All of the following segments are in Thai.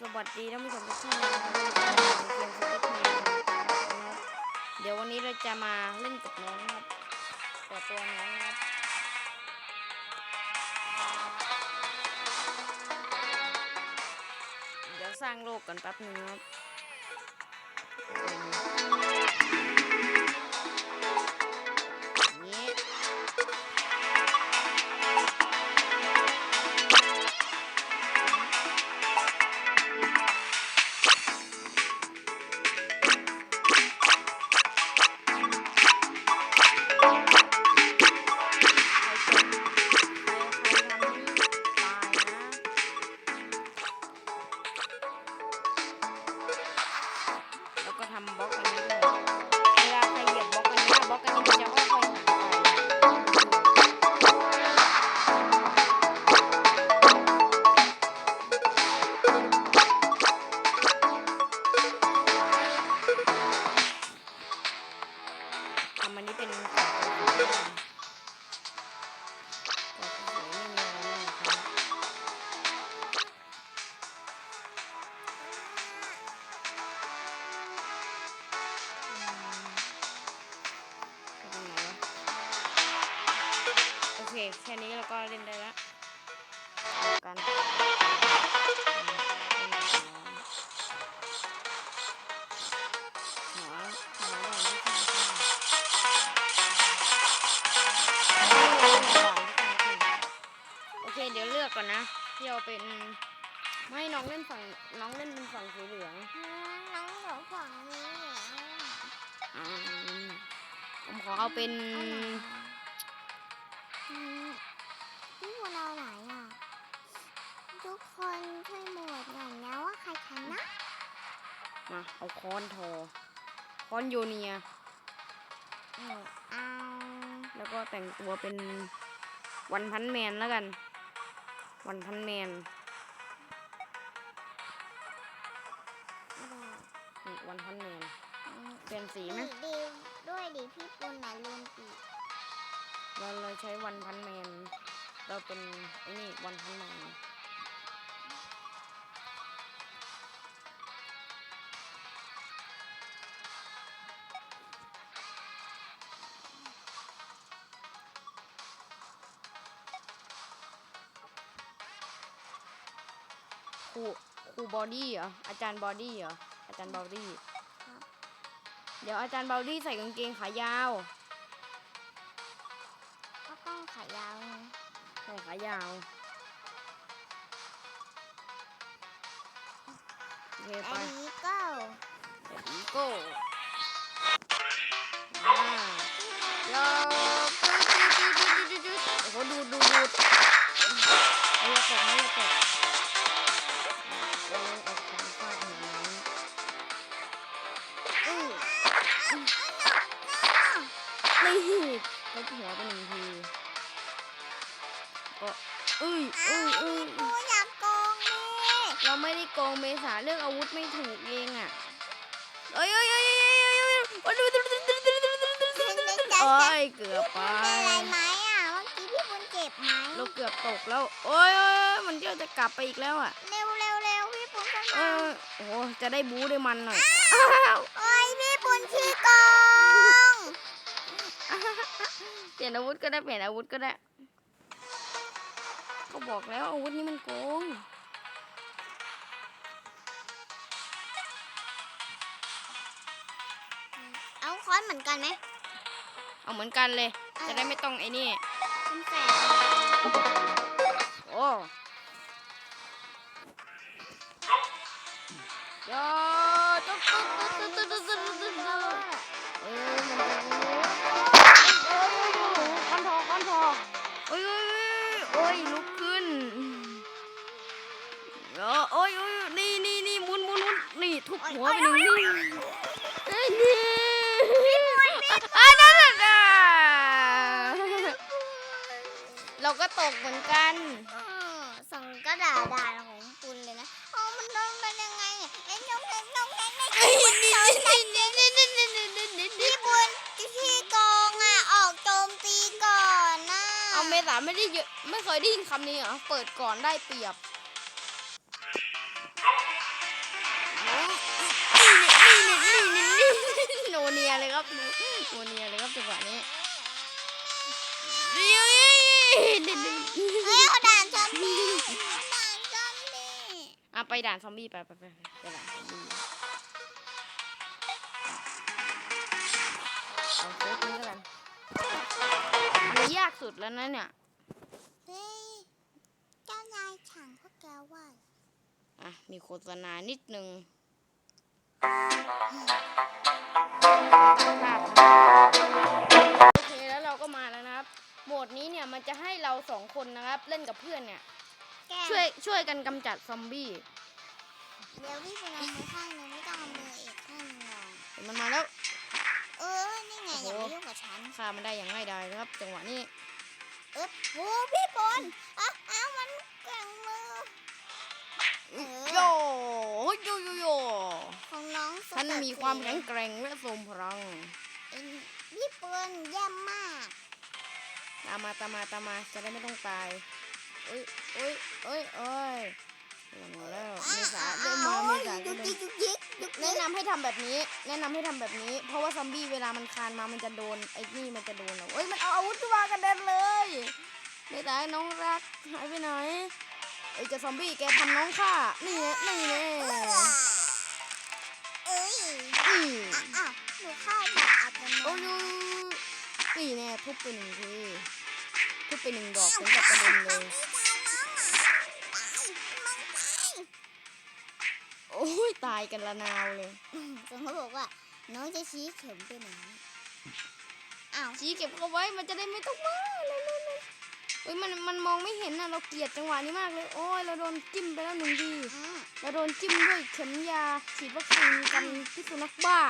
สวัสดีท่านผู้ชมทุกท่านนะครับเกมสติ๊กเมนนะครับเดี๋ยววันนี้เราจะมาเล่นกับน้องครับตัวตัวน้องนะครับเดี๋ยวสร้างโลกกันแป๊บนึงครับ แค่นี้เราก็เล่นได้แล้วเอากันอืมเล่นกับน้องหัวหัวแบบนี้ค่ะโอเคเดี๋ยวเลือกก่อนนะที่เอาเป็นไม่น้องเล่นฝั่งน้องเล่นเป็นฝั่งสีเหลืองน้องหนูฝั่งนี้เหรออืมผมขอเอาเป็น อืมพี่บัวเราไหนอะ ทุกคนช่วยโหวตหน่อยนะว่าใครชนะมาเอาค้อนทอค้อนโยเนียหนูเอาแล้วก็แต่งตัวเป็นวันพันแมนแล้วกัน วันพันแมนไม่ได้นี่วันพันแมนอืมเปลี่ยนสีไหม ดีด้วยดิพี่ปุณน่ะลืมปีก เราเลยใช้วันพันแมน เราเป็นไอ้นี่วันพันแมนครูครูบอดี้เหรออาจารย์บอดี้เหรออาจารย์บอดี้เดี๋ยวอาจารย์บอดี้ใส่กางเกงขายาวก็ต้อง ขายาวไงใส่ขายาวโอเคไปอันนี้ก็เดี๋ยวอีโก้ ปุณเจ็บไหมเราเกือบตกแล้ว โอ้ยโอ้ยโอ้ยมันเที่ยวจะกลับไปอีกแล้วอะ เร็วเร็วเร็วพี่ปุณเข้าโอ้มายโอ้ยจะได้บู๊ได้มันหน่อยโอ้ยพี่ปุณขี้โกงเปลี่ยนอาวุธก็ได้เปลี่ยนอาวุธก็ได้ ก็บอกแล้วอาวุธนี้มันโกง เอาค้อนเหมือนกันไหมเอาเหมือนกันเลย จะได้ไม่ต้องไอ้นี่ เป็นแด้อตุ๊ดตุ๊ดตุ๊ดตุ๊ดตุ๊ดตุ๊ดตุ๊ดเอ้ยมันจโอ้ยคอนทอคอนทอโอ้ยโอ้ยลุกขึ้นโอ้ยโอ้ยนี่นี่นี่มุนมุนมุนนี่ทุบหัวไปหนึ่ง ยได้ยินคำนี้เหรอ เปิดก่อนได้เปรียบโนเนียเลยครับโนเนียเลยครับจังหวะนี้เฮ้ยเขาด่านซอมบี้ด่านซอมบี้อะไปด่านซอมบี้ไปไปไปไปด่านซอมบี้เอาเซฟนี้กันยากสุดแล้วนะเนี่ย อะ มีโฆษณานิดนึงภาพโอเคแล้วเราก็มาแล้วนะครับ โหมดนี้เนี่ยมันจะให้เราสองคนนะครับ เล่นกับเพื่อนเนี่ยแกช่วยช่วยกันกำจัดซอมบี้ เดี๋ยวพี่เป็นเอามือข้างหนึงไม่ต้องเอามืออีกข้างหนึงลองเห็นมันมาแล้ว เออ นี่ไงอย่ามายุ่งกับฉัน ฆ่ามันได้อย่างง่ายดายนะครับ จังหวะนี้ เอ๊บโอ้พี่บอลอะอ้าวมันแกว่งมือเออ โยโยโยโยของน้องสฉันเต็ปมีความสีแข็งแกร่งและทรงพลังเอ็นพี่เปิ้ลเยี่ยมมาก ตามมาตามมาตามมาจะได้ไม่ต้องตายเอ้ยเอ้ยเอ้ยเอ้ยลงมาแล้วเมษาเริ่มมาเมษายุก็กเริ่ยิมกยุกยิกยุกยิแนะกนำให้ทำแบบนี้ แนะนำให้ทำแบบนี้ เพราะว่าซอมบี้เวลามันคลานมามันจะโดนไอ้นี่มันจะโดนเราเอ้ยมันเอาอาวุธขึ้นมากระเด็นเลยเมษาน้องรักหายไปไหน ไอ้เจ้าซอมบี้แกทำน้องข้านี่ไงนี่ไงเอ้ยอืออะอ้าวหนูเข้าแบบอัตโนโอ้ยตินี่แน่ทุบไปหนึ่งทีทุบไปหนึ่งดอกถึงกับกระเด็นเลย โอ้ยตายกันละนาวเลยสมเขาบอกว่า น้องจะชี้เข็มไปไหนอ้าวชี้เก็บเขาไว้มันจะได้ไม่ต้องมาเลยเลย เลยเอ้ยมันมันมองไม่เห็นนะเราเกลียดจังหวะนี้มากเลย โอ้ยเราโดนจิ้มไปแล้วหนึ่งทีอืมเราโดนจิ้มด้วยเข็มยาฉีดวัคซีนกันพิษสุนัขบ้า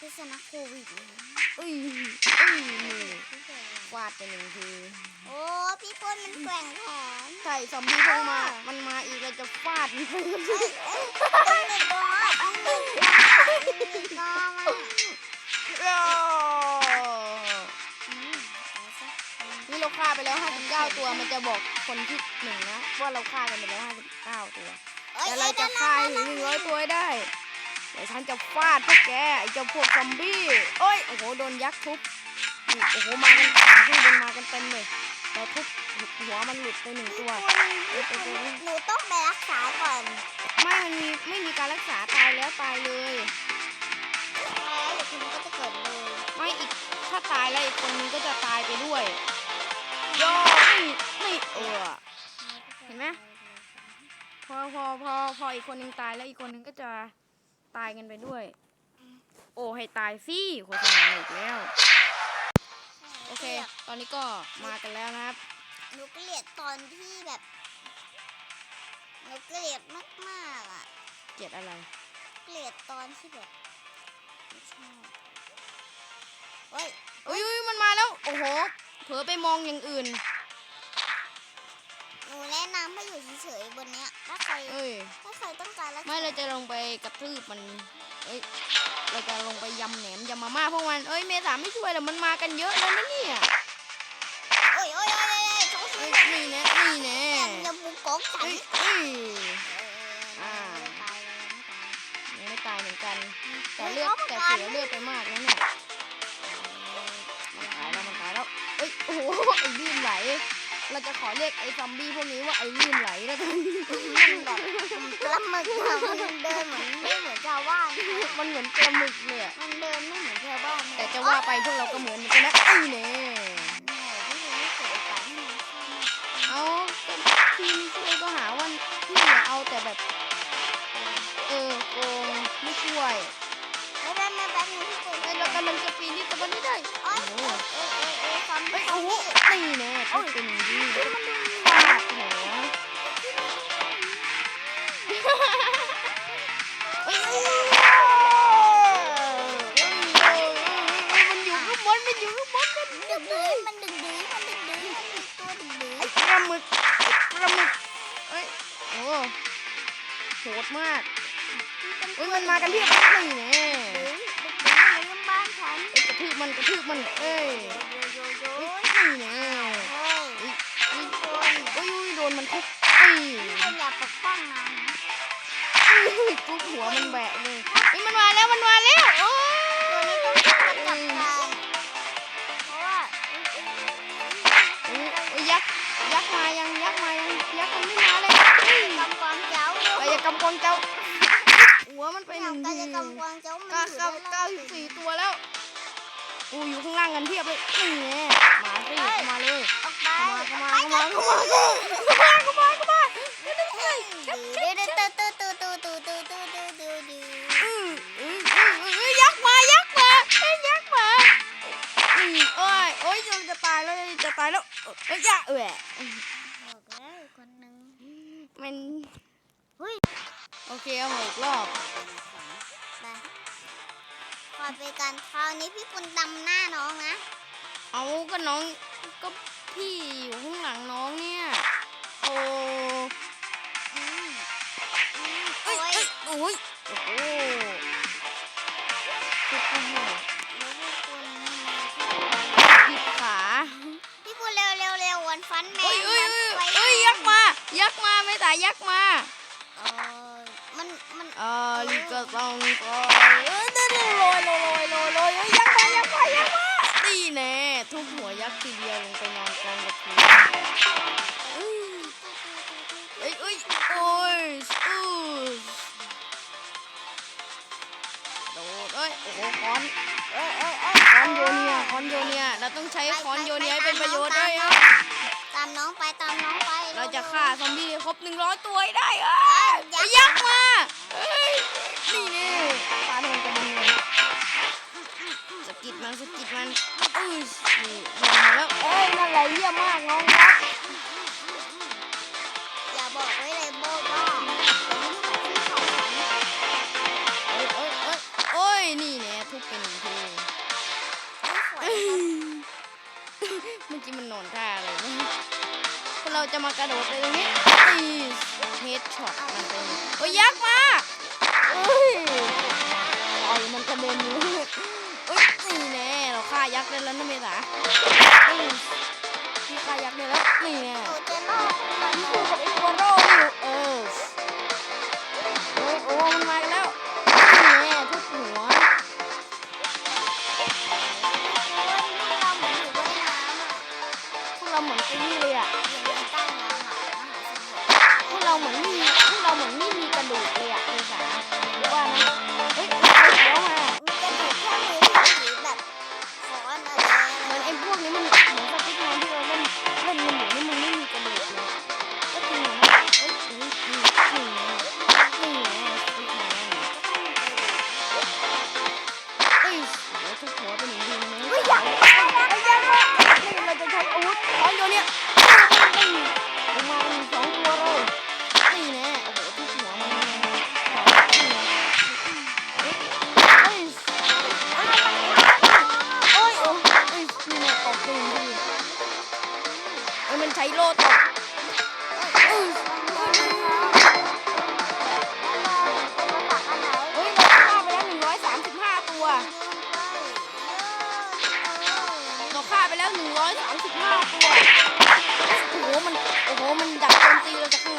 พิษณุโควิดนะเอ้ยเอ้ยนี่ฟาดไปหนึ่งทีโอ้พี่พลมันแกว่งแขนใช่ซอมบี้เข้ามา มันมาอีกเราจะฟาดมันไปเลย ไปแล้ว59ตัวมันจะบอกคนที่หนึ่งนะว่าเราฆ่ากันไปแล้ว59ตัวอ้ยแต่เราจะฆ่าให้ถึง100ตัวให้ได้เดี๋ยวฉันจะฟาดพวกแกไอ้เจ้าพวกซอมบี้เอ้ยโอ้โหโดนยักษ์ทุบนี่โอ้โหมากันสามที่บนมากันเต็มเลยเราทุบหัวมันหลุดไปหนึ่งตัวเอ้ยไปไปไปหนูต้องไปรักษาก่อนไม่มันมีไม่มีการรักษาตายแล้วตายเลยแล้วเดี๋ยวคุณก็จะเกิดเลยไม่อีกถ้าตายแล้วอีกคนนึงก็จะตายไปด้วย โยนี่นี่เออเห็นไหมพอพอพอพออีกคนนึงตายแล้วอีกคนนึงก็จะตายกันไปด้วย โอ้ให้ตายสิโฆษณาอีกแล้ว โอเค ตอนนี้ก็มากันแล้วนะครับหนูเกลียดตอนที่แบบหนูเกลียดมากๆอะ เกลียดอะไร เกลียดตอนที่แบบไม่ชอบเฮ้ยอุ้ยอุ้ยมันมาแล้ว โอ้โห เผลอไปมองอย่างอื่น หนูแนะนำให้อยู่เฉยๆบนเนี้ย ถ้าใครเอ้ย ถ้าใครต้องการรักษาไม่เราจะลงไปกระทืบมัน เอ้ย เราจะลงไปยำแหนมยำมาม่าพวกมัน เอ้ยเมษาไม่ช่วยหรอกมันมากันเยอะแล้วนะเนี่ยโอ้ยโอ้ยโอ้ยโอ้ยเขาเอ้ซื้ยอนี่แน่นี่แน่แบบจะบุกโกงฉันเอ้ยเอ้ย เออ่าอตายเลยไม่ตาย ยังไม่ตายเหมือนกัน แต่ฮ้ยเลือดขาประแต่กาศเสียเลือดไปมากแล้วเนี่ย ไอ้ลื่นไหล เราจะขอเรียกไอ้ซอมบี้พวกนี้ว่าไอ้ลื่นไหลแล้วกันมันแบบปลาหมึกอะมันเดินเหมือนไม่เหมือนชาวบ้านมันเหมือนปลาหมึกเลยอะมันเดินไม่เหมือนชาวบ้านแต่จะว่าไปพวกเราก็เหมือนเหมือนกันนะไอ้เน่แมันอยู่ข้างบนมันดึกดื้อมันดึกดื้อมันดึกดื้อมันมีตัวดึกดื้อไอ้ปลาหมึกไอ้ปลาหมึกเอ้ยโอ้โหดมากเอ้ยมันมากันเพียบเลยเนี่แน่ดึกดื้อดึกดื้อมาเยี่ยมบ้านฉันกระทืบมันกระทืบมันเอ้ยโยโยโยนี่แน่เฮ้ยเอ้ยพี่คนเอ้ยโดนมันทุบเอ้ยอย่าปกป้องนางนะเอ้ยทุบหัวมันแบะเลย กูอยู่ข้างล่างกันเทียบเลยนี่มาสิมาเลยออกไปเข้ามาเข้ามาเข้ามาเข้ามาเข้ามาเข้ามายักษ์มายักษ์มายักษ์มาโอ้ยโอ้ยจะตายแล้วจะตายแล้วเอ้ยยะเอ๋บอกแล้วคนนึงมันโอเคเอาหกรอบ ไปกันคราวนี้พี่ปุณดำหน้าน้องนะ เอาก็น้องก็พี่อยู่ข้างหลังน้องเนี่ย โอ้อืมอืมเอ้โอ้ยยเอ้ยโอ้ยโอ้โหทุกคนแล้วพี่ปุณผิดขาพี่ปุณเร็วเร็วเร็ววันฟันแมเอ้ยนเอ้ยมันเอ้ยไฟเอ้ยยักษ์มา ยักษ์มาไม่ตายยักษ์มา เออมันมัน เออลิกก็ต้องก็ เออเดินลอยลอยลอยลอยยักษ์มายักษ์มายักษ์มานี่แน่ทุบหัวยักษ์ทีเดียวลงไปนอนกองกับพื้นเอ้ยเอ้ยโอ้ยอู้โดดเอ้ยโอ้โหคอนเอ้ยเอ้ยเอ้ยคอนโยเนียคอนโยเนียเราต้องใช้คอนโยเนียให้เป็นประโยชน์ด้วยครับตามน้องไปตามน้องไป เราจะฆ่าซอมบี้ครบหนึ่งร้อยตัวได้เอ้ยยักษ์มาเอ้ยนี่นี่ปาดนกระดิ่งเลยสะกิด มันสะกิดมันอุ้ยลงมาแล้วเอ้ยนั่นแหละเยี่ยมมากน้องยักษ์อย่าบอกไว้เลยโบ้นขึ้นเขาฝันเอ้ยเอ้ยเอ้ยโอ้ยนี่เนี่ยทุบไปหนึ่งทีไม่สวยครับเมื่อกี้มันนอนท่าอะไรนะพวกเราจะมากระโดดไปตรงนี้ตีเฮดช็อตมันไปโอ้ยยักษ์มาเอ้ยต่อมันกระเด็นเลยเอ้ยนี่แน่เราฆ่ายักษ์ได้แล้วนะเมษาเอ้ยพี่ฆ่ายักษ์ได้แล้วนี่แน่หนูจะรอดมันพี่เลสู้ยกับไอ้ตัวโร่อยู่เออ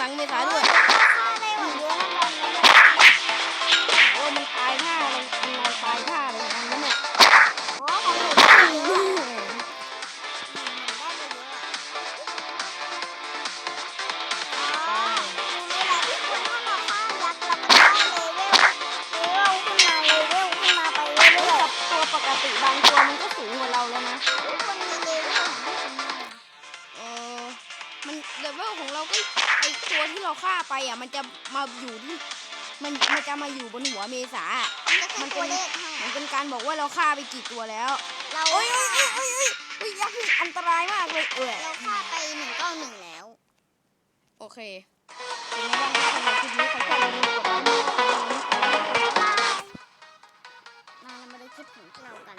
หลังเมษาด้วย ของเราก็ไอตัวที่เราฆ่าไปอะ มันจะมาอยู่ที่มันมันจะมาอยู่บนหัวเมษาอะมันตัวเลขให้มันเป็นการบอกว่าเราฆ่าไปกี่ตัวแล้ว เราโอ้ยโอ้ยโอ้ยโอ้ยโอ้ยโอ้ยยักษ์นี่อันตรายมากเลยเออเราฆ่าไปหนึ่งเก้าหนึ่งแล้ว โอเคเป็นไงบ้างครับสำหรับคลิปนี้ใครชอบอย่าลืมกดไลค์กดแชร์กดติดตามมาเรามาดูคลิปของเรากัน